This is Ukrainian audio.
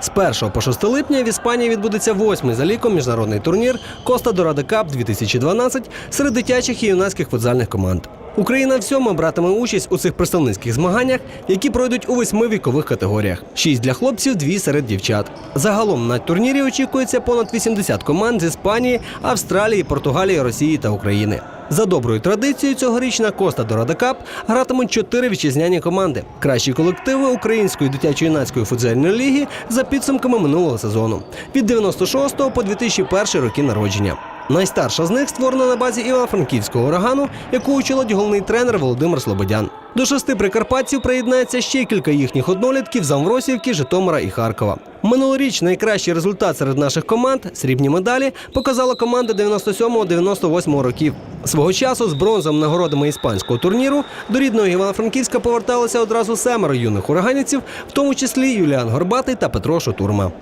З 1 по 6 липня в Іспанії відбудеться восьмий за ліком міжнародний турнір Коста Дораде Кап 2012 серед дитячих і юнацьких футзальних команд. Україна всьому братиме участь у цих представницьких змаганнях, які пройдуть у восьми вікових категоріях: шість для хлопців, дві серед дівчат. Загалом на турнірі очікується понад 80 команд з Іспанії, Австралії, Португалії, Росії та України. За доброю традицією цьогоріч на Коста Дораде Кап гратимуть чотири вітчизняні команди. Кращі колективи української дитячо-юнацької футзальної ліги за підсумками минулого сезону від 96 по 2001 роки народження. Найстарша з них створена на базі Івано-Франківського урагану, яку очолить головний тренер Володимир Слободян. До шести прикарпатців приєднається ще кілька їхніх однолітків з Амвросівки, Житомира і Харкова. Минулоріч найкращий результат серед наших команд срібні медалі показала команда 97-98 років. Свого часу з бронзом нагородами іспанського турніру до рідного Івано-Франківська поверталися одразу семеро юних ураганівців, в тому числі Юліан Горбатий та Петро Шотурма.